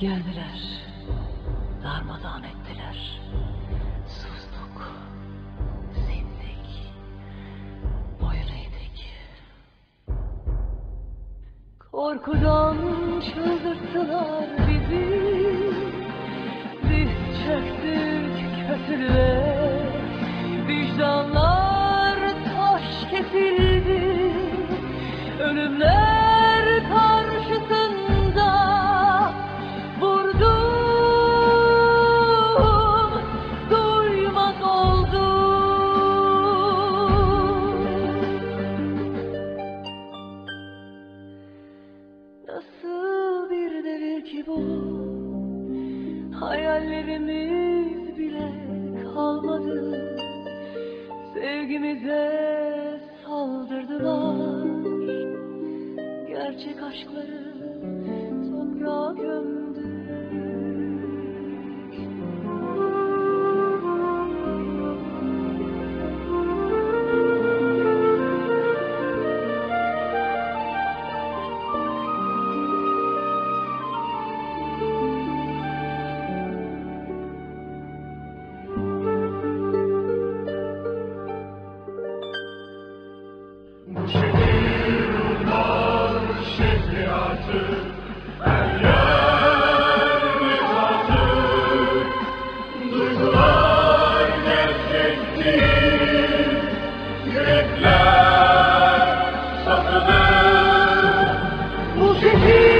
Geldiler, darmadağın ettiler. Sustuk, sindik, boyun. Korkudan çıldırttılar bizi. Diz çöktük kötülüğe, vicdanlar taş kesildi. Ölümler bu Hayallerimiz bile kalmadı. Sevgimize saldırdılar Gerçek aşkları Thank you.